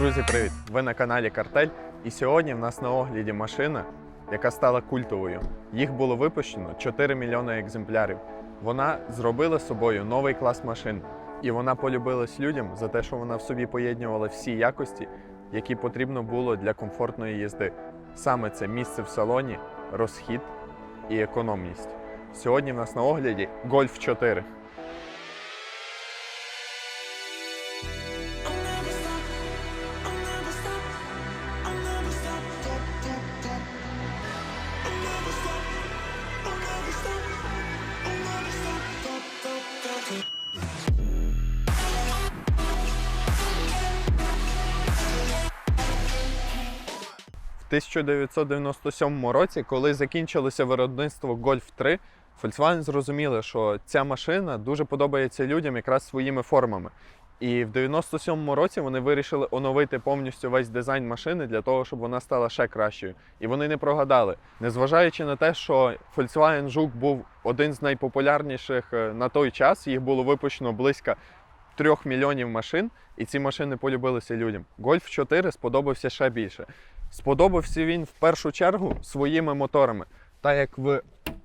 Друзі, привіт! Ви на каналі Картель. І сьогодні в нас на огляді машина, яка стала культовою. Їх було випущено 4 мільйони екземплярів. Вона зробила собою новий клас машин, і вона полюбилась людям за те, що вона в собі поєднувала всі якості, які потрібно було для комфортної їзди. Саме це місце в салоні, розхід і економність. Сьогодні в нас на огляді Golf 4. 1997 році, коли закінчилося виробництво Golf 3, Volkswagen зрозуміли, що ця машина дуже подобається людям якраз своїми формами. І в 97 році вони вирішили оновити повністю весь дизайн машини для того, щоб вона стала ще кращою. І вони не прогадали. Незважаючи на те, що Volkswagen Жук був один з найпопулярніших е, на той час, їх було випущено близько 3 мільйонів машин, і ці машини полюбилися людям. Golf 4 сподобався ще більше. Сподобався він в першу чергу своїми моторами. Так як в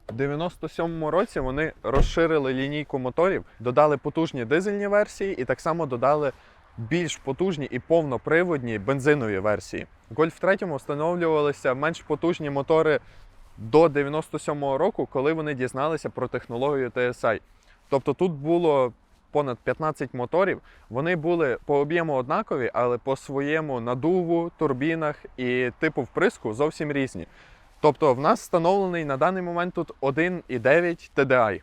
97-му році вони розширили лінійку моторів, додали потужні дизельні версії і так само додали більш потужні і повноприводні бензинові версії. В Golf 3 встановлювалися менш потужні мотори до 97-го року, коли вони дізналися про технологію TSI. Тобто тут було понад 15 моторів. Вони були по об'єму однакові, але по своєму надуву, турбінах і типу вприску зовсім різні. Тобто в нас встановлений на даний момент тут 1,9 TDI.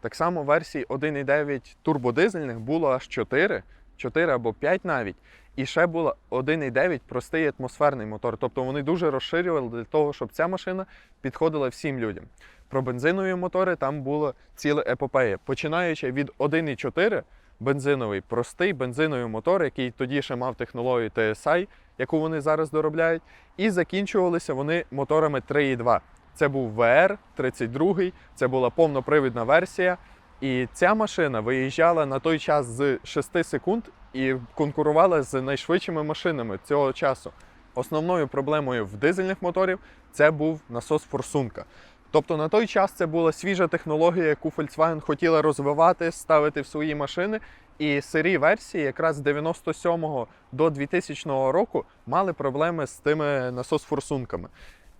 Так само версій 1,9 турбодизельних було аж 4, 4 або 5 навіть. І ще було 1,9 простий атмосферний мотор. Тобто вони дуже розширювали для того, щоб ця машина підходила всім людям. Про бензинові мотори там було ціле епопея. Починаючи від 1,4 бензиновий, простий бензиновий мотор, який тоді ще мав технологію TSI, яку вони зараз доробляють, і закінчувалися вони моторами 3,2. Це був VR-32, це була повнопривідна версія. І ця машина виїжджала на той час з 6 секунд і конкурувала з найшвидшими машинами цього часу. Основною проблемою в дизельних моторів це був насос форсунка. Тобто на той час це була свіжа технологія, яку Volkswagen хотіла розвивати, ставити в свої машини. І сирі версії, якраз з 97 до 2000 року, мали проблеми з тими насос-форсунками.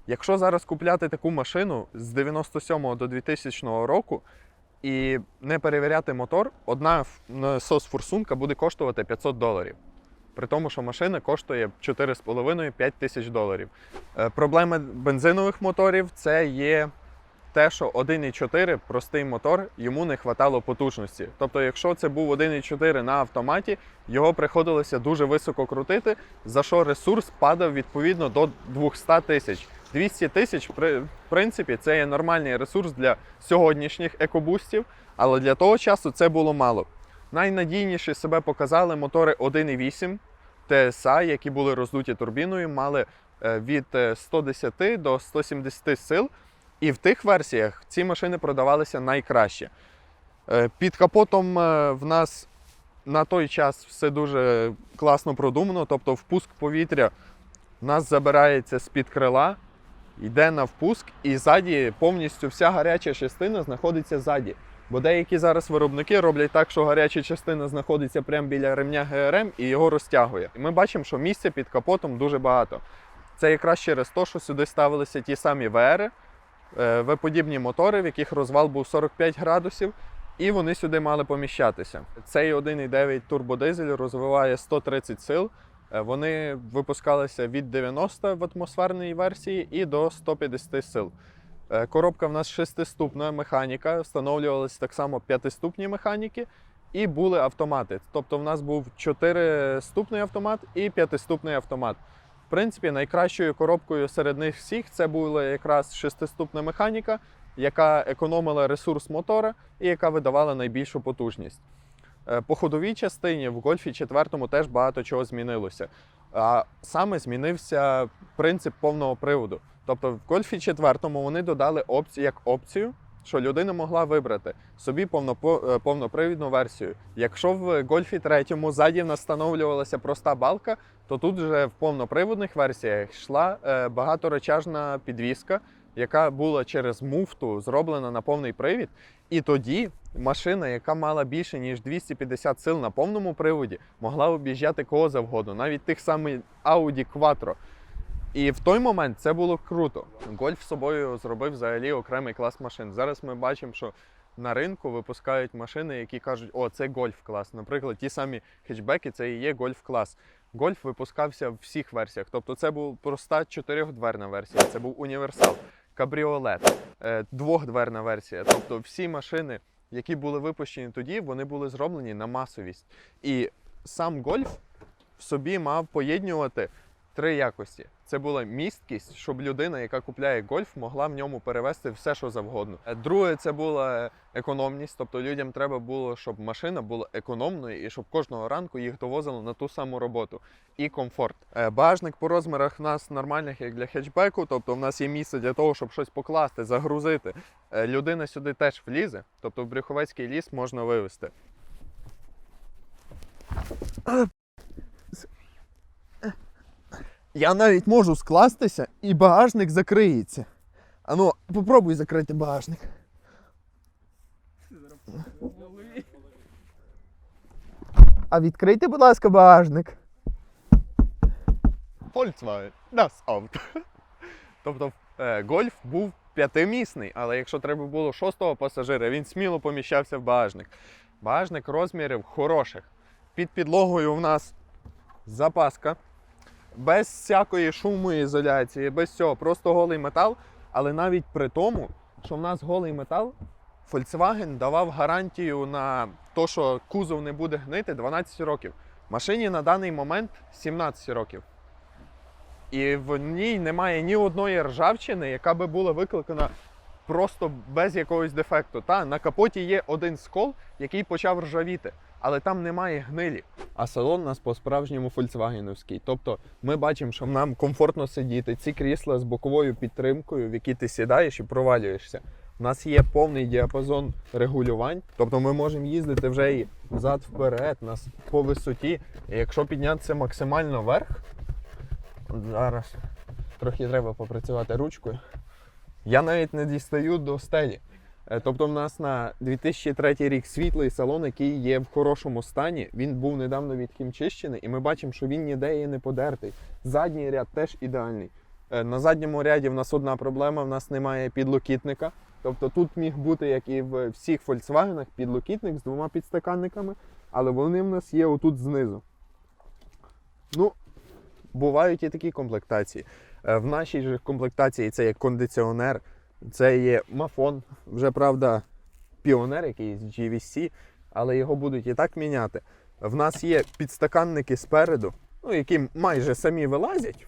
Якщо зараз купляти таку машину з 97 до 2000 року і не перевіряти мотор, одна насос-форсунка буде коштувати 500 доларів. При тому, що машина коштує 4,5-5 тисяч доларів. Е, Проблеми бензинових моторів це є те, що 1,4 простий мотор, йому не вистачало потужності. Тобто, якщо це був 1,4 на автоматі, його приходилося дуже високо крутити, за що ресурс падав відповідно до 200 тисяч. 200 тисяч, в принципі, це є нормальний ресурс для сьогоднішніх екобустів, але для того часу це було мало. Найнадійніше себе показали мотори 1,8 TSI, які були роздуті турбіною, мали е, від е, 110 до 170 сил. І в тих версіях ці машини продавалися найкраще. Е, Під капотом е, в нас на той час все дуже класно продумано, тобто впуск повітря в нас забирається з-під крила, йде на впуск, і ззаді повністю вся гаряча частина знаходиться ззаді. Бо деякі зараз виробники роблять так, що гаряча частина знаходиться прямо біля ремня ГРМ і його розтягує. І ми бачимо, що місця під капотом дуже багато. Це якраз через те, що сюди ставилися ті самі ВР, V-подібні мотори, в яких розвал був 45 градусів, і вони сюди мали поміщатися. Цей 1,9 турбодизель розвиває 130 сил. Е, Вони випускалися від 90 в атмосферній версії і до 150 сил. Е, Коробка в нас шестиступна механіка, встановлювалися так само п'ятиступні механіки, і були автомати. Тобто в нас був чотириступний автомат і п'ятиступний автомат. В принципі, найкращою коробкою серед них всіх це була якраз шестиступна механіка, яка економила ресурс мотора і яка видавала найбільшу потужність. Е, По ходовій частині в Гольфі 4 теж багато чого змінилося. А саме змінився принцип повного приводу. Тобто в Гольфі 4 вони додали опцію як опцію, що людина могла вибрати собі е, повнопривідну версію. Якщо в гольфі третьому ззаді в встановлювалася проста балка, то тут вже в повноприводних версіях йшла е, багаторечажна підвіска, яка була через муфту зроблена на повний привід. І тоді машина, яка мала більше ніж 250 сил на повному приводі, могла об'їжджати кого завгодно, навіть тих самих Audi Quattro. І в той момент це було круто. Гольф собою зробив взагалі окремий клас машин. Зараз ми бачимо, що на ринку випускають машини, які кажуть, о, це гольф клас. Наприклад, ті самі хетчбеки, це і є гольф клас. Гольф випускався в всіх версіях. Тобто це був проста чотирьохдверна версія, це був універсал, кабріолет, е, двохдверна версія. Тобто всі машини, які були випущені тоді, вони були зроблені на масовість. І сам гольф в собі мав поєднувати три якості. Це була місткість, щоб людина, яка купляє гольф, могла в ньому перевезти все, що завгодно. Е, Друге, це була економність, тобто людям треба було, щоб машина була економною і щоб кожного ранку їх довозили на ту саму роботу. І комфорт. Е, Багажник по розмірах в нас нормальних, як для хетчбеку, тобто в нас є місце для того, щоб щось покласти, загрузити. Е, Людина сюди теж влізе, тобто в Брюховецький ліс можна вивезти. Я навіть можу скластися і багажник закриється. Ану, попробуй закрити багажник. А відкрийте, будь ласка, багажник. Volkswagen, das Auto. Тобто е, гольф був п'ятимісний, але якщо треба було шостого пасажира, він сміло поміщався в багажник. Багажник розмірів хороших. Під підлогою в нас запаска без всякої шумоізоляції, без цього, просто голий метал. Але навіть при тому, що в нас голий метал, Volkswagen давав гарантію на те, що кузов не буде гнити 12 років. Машині на даний момент 17 років. І в ній немає ні одної ржавчини, яка би була викликана просто без якогось дефекту. Та на капоті є один скол, який почав ржавіти, але там немає гнилі. А салон у нас по-справжньому фольксвагеновський. Тобто ми бачимо, що нам комфортно сидіти. Ці крісла з боковою підтримкою, в які ти сідаєш і провалюєшся. У нас є повний діапазон регулювань, тобто ми можемо їздити вже і взад вперед, нас по висоті. І якщо піднятися максимально вверх, зараз трохи треба попрацювати ручкою. Я навіть не дістаю до стелі. Е, Тобто, в нас на 2003 рік світлий салон, який є в хорошому стані. Він був недавно відхімчищений, і ми бачимо, що він ніде є не подертий. Задній ряд теж ідеальний. Е, На задньому ряді в нас одна проблема: в нас немає підлокітника. Тобто тут міг бути, як і в всіх Volkswagen, підлокітник з двома підстаканниками, але вони в нас є отут знизу. Ну, бувають і такі комплектації. Е, В нашій же комплектації це є кондиціонер, це є мафон, вже правда, піонер якийсь GVC, але його будуть і так міняти. В нас є підстаканники спереду, ну, які майже самі вилазять.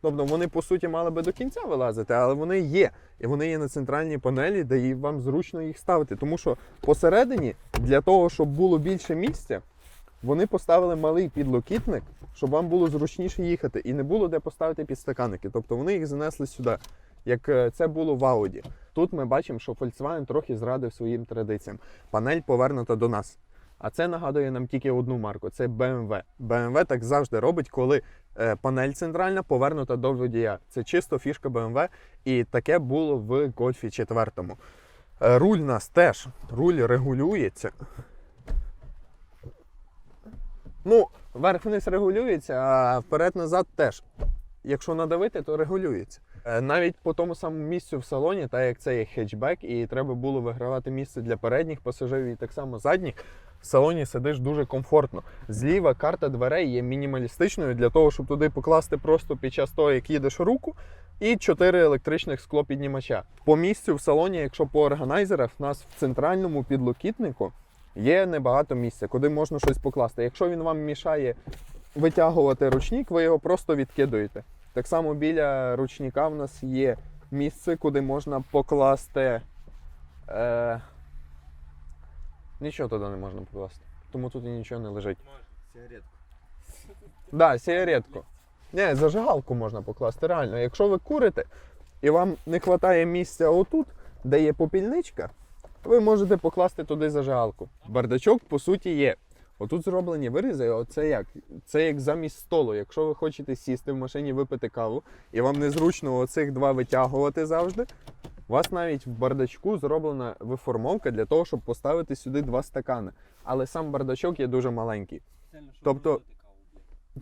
Тобто вони, по суті, мали би до кінця вилазити, але вони є. І вони є на центральній панелі, де вам зручно їх ставити. Тому що посередині, для того, щоб було більше місця, вони поставили малий підлокітник, щоб вам було зручніше їхати, і не було де поставити підстаканники. Тобто вони їх занесли сюди, як е, це було в Audi. Тут ми бачимо, що Volkswagen трохи зрадив своїм традиціям. Панель повернута до нас. А це нагадує нам тільки одну марку це BMW. BMW так завжди робить, коли е, панель центральна повернута до водія. Це чисто фішка BMW, і таке було в Гольфі 4. Е, Руль нас теж руль регулюється. Ну, вверх-вниз регулюється, а вперед-назад теж. Якщо надавити, то регулюється. Е, Навіть по тому самому місцю в салоні, так як це є хетчбек, і треба було вигравати місце для передніх пасажирів і так само задніх, в салоні сидиш дуже комфортно. Зліва карта дверей є мінімалістичною для того, щоб туди покласти просто під час того, як їдеш руку, і чотири електричних склопіднімача. По місцю в салоні, якщо по органайзерах, в нас в центральному підлокітнику є небагато місця, куди можна щось покласти. Якщо він вам мішає витягувати ручник, ви його просто відкидуєте. Так само біля ручника в нас є місце, куди можна покласти. Е... Нічого туди не можна покласти, тому тут і нічого не лежить. Сигаретку. Да, сигаретку. Ні, зажигалку можна покласти, реально. Якщо ви курите і вам не вистачає місця отут, де є попільничка, ви можете покласти туди зажигалку. Бардачок, по суті, є. Отут зроблені вирізи, оце як? Це як замість столу. Якщо ви хочете сісти в машині, випити каву, і вам незручно оцих два витягувати завжди, у вас навіть в бардачку зроблена виформовка для того, щоб поставити сюди два стакани. Але сам бардачок є дуже маленький. Щоб Тобто-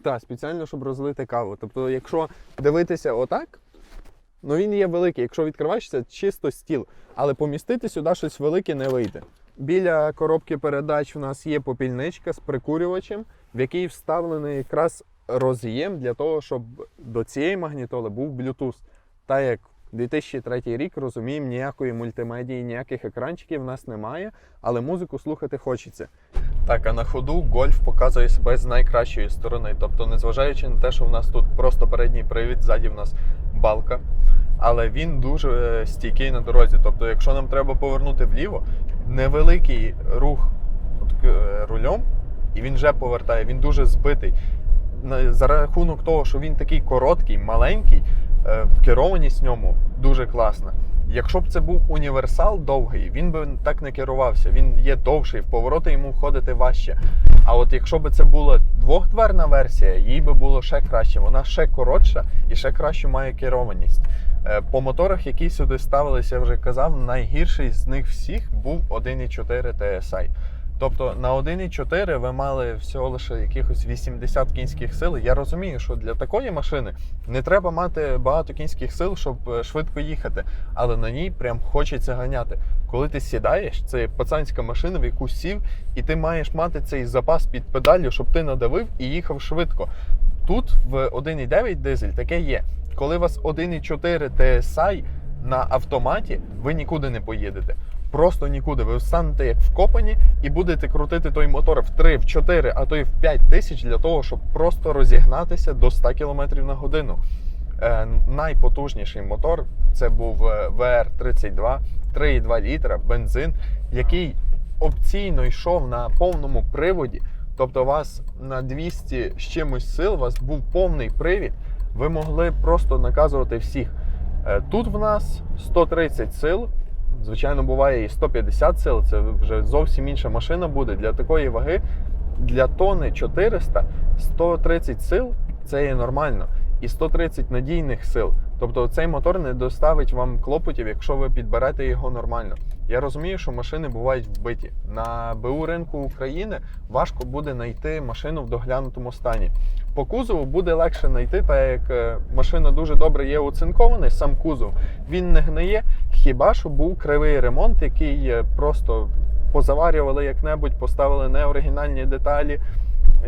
Так, спеціально, щоб розлити каву. Тобто, якщо дивитися отак, ну він є великий. Якщо відкриваєш, це чисто стіл. Але помістити сюди щось велике не вийде. Біля коробки передач у нас є попільничка з прикурювачем, в який вставлений якраз роз'єм для того, щоб до цієї магнітоли був Bluetooth. Та як 2003 рік розуміємо, ніякої мультимедії, ніяких екранчиків в нас немає, але музику слухати хочеться. Так, а на ходу гольф показує себе з найкращої сторони. Тобто, незважаючи на те, що в нас тут просто передній привід, ззаді в нас балка, але він дуже е, стійкий на дорозі. Тобто, якщо нам треба повернути вліво, невеликий рух от, е, рулем, і він вже повертає, він дуже збитий. За рахунок того, що він такий короткий, маленький, е, керованість в ньому дуже класна. Якщо б це був універсал довгий, він би так не керувався. Він є довший, в повороти йому входити важче. А от якщо б це була двохдверна версія, їй би було ще краще. Вона ще коротша і ще кращу має керованість. Е, По моторах, які сюди ставилися, я вже казав, найгірший з них всіх був 1.4 TSI. Тобто на 1.4 ви мали всього лише якихось 80 кінських сил. Я розумію, що для такої машини не треба мати багато кінських сил, щоб е, швидко їхати, але на ній прям хочеться ганяти. Коли ти сідаєш, це пацанська машина, в яку сів, і ти маєш мати цей запас під педаллю, щоб ти надавив і їхав швидко. Тут в 1.9 дизель таке є. Коли у вас 1.4 TSI на автоматі, ви нікуди не поїдете. Просто нікуди. Ви станете як вкопані і будете крутити той мотор в 3, в 4, а то й в 5 тисяч для того, щоб просто розігнатися до 100 км на годину. Е, найпотужніший мотор це був е, VR32, 3,2 літра, бензин, який опційно йшов на повному приводі. Тобто, у вас на 200 з чимось сил, у вас був повний привід, ви могли просто наказувати всіх. Е, Тут в нас 130 сил. Звичайно, буває і 150 сил, це вже зовсім інша машина буде. Для такої ваги, для тони 400, 130 сил це є нормально. І 130 надійних сил. Тобто цей мотор не доставить вам клопотів, якщо ви підберете його нормально. Я розумію, що машини бувають вбиті. На БУ ринку України важко буде знайти машину в доглянутому стані. По кузову буде легше знайти, так як е, машина дуже добре є оцинкований, сам кузов. Він не гниє, хіба що був кривий ремонт, який е, просто позаварювали як-небудь, поставили неоригінальні деталі,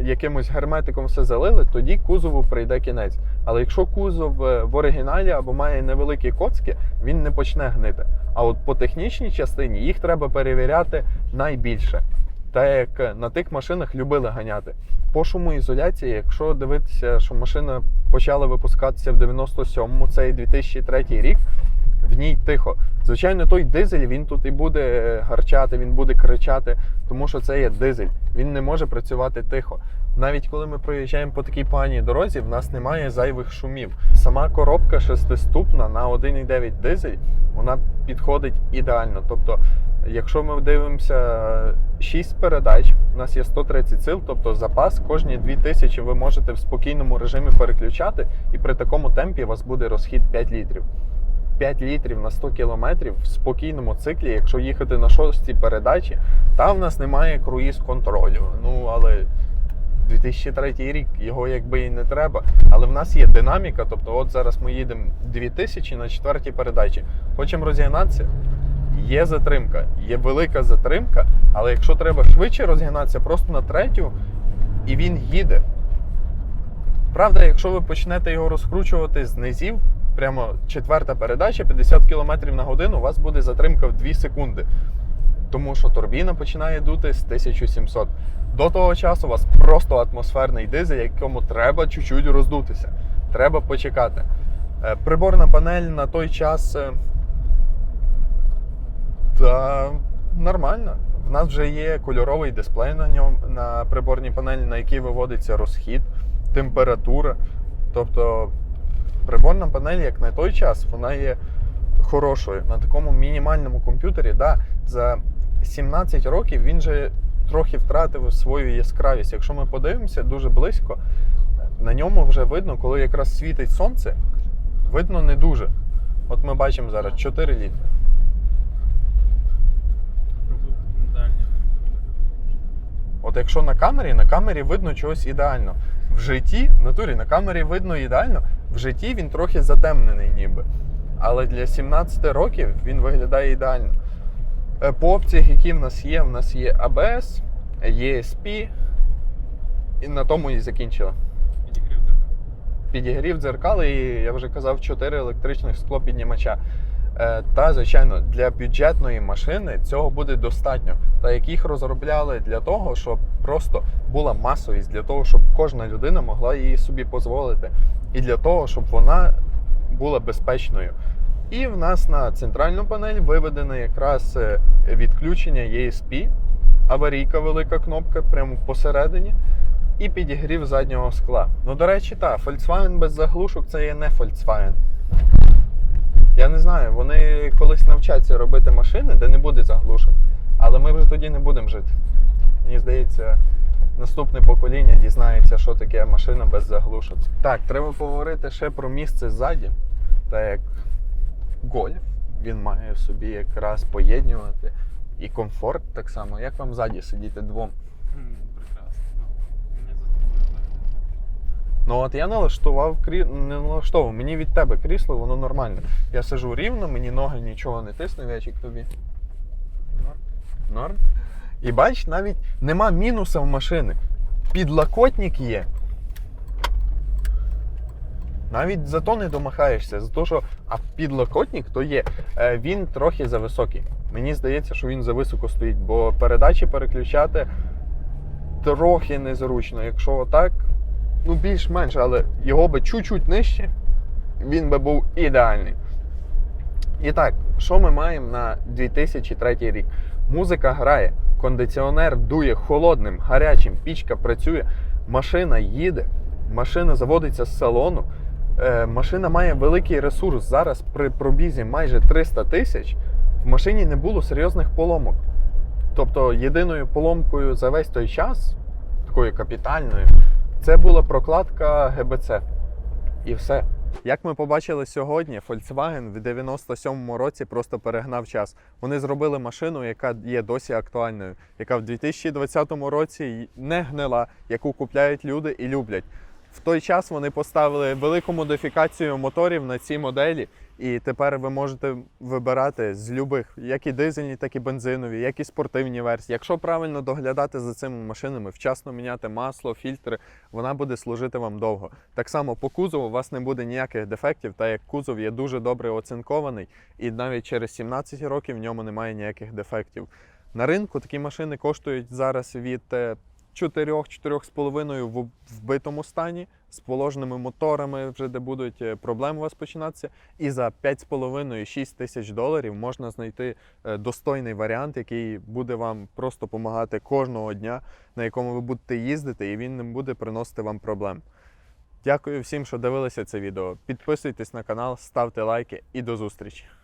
якимось герметиком все залили, тоді кузову прийде кінець. Але якщо кузов е, в оригіналі або має невеликі коцки, він не почне гнити. А от по технічній частині їх треба перевіряти найбільше. Та як на тих машинах любили ганяти. По шумоізоляції, якщо дивитися, що машина почала випускатися в 97-му, це і 2003 рік, в ній тихо. Звичайно, той дизель він тут і буде гарчати, він буде кричати, тому що це є дизель. Він не може працювати тихо. Навіть коли ми проїжджаємо по такій поганій дорозі, в нас немає зайвих шумів. Сама коробка шестиступна на 1,9 дизель, вона підходить ідеально. Тобто, якщо ми дивимося 6 передач, у нас є 130 сил, тобто запас кожні 2000 ви можете в спокійному режимі переключати, і при такому темпі у вас буде розхід 5 літрів. 5 літрів на 100 кілометрів в спокійному циклі, якщо їхати на шостій передачі, там в нас немає круїз контролю. Ну але 2003 рік його якби і не треба. Але в нас є динаміка. Тобто, от зараз ми їдемо 2000 на четвертій передачі. Хочемо розігнатися. Є затримка, є велика затримка, але якщо треба швидше розігнатися, просто на третю, і він їде. Правда, якщо ви почнете його розкручувати з низів, прямо четверта передача, 50 км на годину, у вас буде затримка в 2 секунди. Тому що турбіна починає дути з 1700. До того часу у вас просто атмосферний дизель, якому треба чуть-чуть роздутися. Треба почекати. Е, Приборна панель на той час. Е, Та нормально. В нас вже є кольоровий дисплей на ньому на приборній панелі, на який виводиться розхід, температура. Тобто приборна панель, як на той час, вона є хорошою. На такому мінімальному комп'ютері, да, за 17 років він же трохи втратив свою яскравість. Якщо ми подивимося дуже близько, на ньому вже видно, коли якраз світить сонце, видно не дуже. От ми бачимо зараз 4 літри. От якщо на камері, на камері видно чогось ідеально. В житті, в натурі, на камері видно ідеально, в житті він трохи затемнений ніби. Але для 17 років він виглядає ідеально. Е, По опціях, які в нас є, в нас є ABS, ESP, і на тому і закінчила. Підігрів дзеркал. Підігрів дзеркал і, я вже казав, 4 електричних склопіднімача. Е, Та, звичайно, для бюджетної машини цього буде достатньо. Та яких розробляли для того, щоб просто була масовість, для того, щоб кожна людина могла її собі дозволити. І для того, щоб вона була безпечною. І в нас на центральну панель виведено якраз е, відключення ESP, аварійка велика кнопка прямо посередині і підігрів заднього скла. Ну, до речі, так, Volkswagen без заглушок це є не Volkswagen. Я не знаю, вони колись навчаться робити машини, де не буде заглушок, але ми вже тоді не будемо жити. Мені здається, наступне покоління дізнається, що таке машина без заглушок. Так, треба поговорити ще про місце ззаді. Так як гольф, він має в собі якраз поєднувати і комфорт так само. Як вам ззаді сидіти двом? М, Прекрасно. Ну, Мені за тобою легко. Ну от я налаштував крі... не налаштовував. Мені від тебе крісло, воно нормальне. Я сижу рівно, мені ноги нічого не тисне, вячик тобі. Норм. Норм. І бач, навіть нема мінуса в машини. Підлокотник є. Навіть за то не домахаєшся, за те, що а підлокотник то є. Е, Він трохи зависокий. Мені здається, що він зависоко стоїть, бо передачі переключати трохи незручно. Якщо отак, ну більш-менш, але його би чуть-чуть нижче, він би був ідеальний. І так, що ми маємо на 2003 рік? Музика грає, кондиціонер дує холодним, гарячим, пічка працює, машина їде, машина заводиться з салону. Е, машина має великий ресурс. Зараз при пробізі майже 300 тисяч в машині не було серйозних поломок. Тобто єдиною поломкою за весь той час, такою капітальною, це була прокладка ГБЦ. І все. Як ми побачили сьогодні, Volkswagen в 97-му році просто перегнав час. Вони зробили машину, яка є досі актуальною, яка в 2020 році не гнила, яку купляють люди і люблять. В той час вони поставили велику модифікацію моторів на ці моделі, і тепер ви можете вибирати з любих, як і дизельні, так і бензинові, як і спортивні версії. Якщо правильно доглядати за цими машинами, вчасно міняти масло, фільтри, вона буде служити вам довго. Так само по кузову у вас не буде ніяких дефектів, та як кузов є дуже добре оцинкований, і навіть через 17 років в ньому немає ніяких дефектів. На ринку такі машини коштують зараз від е, 4-4,5 в вбитому стані з положеними моторами, вже де будуть е, проблеми у вас починатися. І за 5,5-6 тисяч доларів можна знайти е, достойний варіант, який буде вам просто допомагати кожного дня, на якому ви будете їздити, і він не буде приносити вам проблем. Дякую всім, що дивилися це відео. Підписуйтесь на канал, ставте лайки і до зустрічі!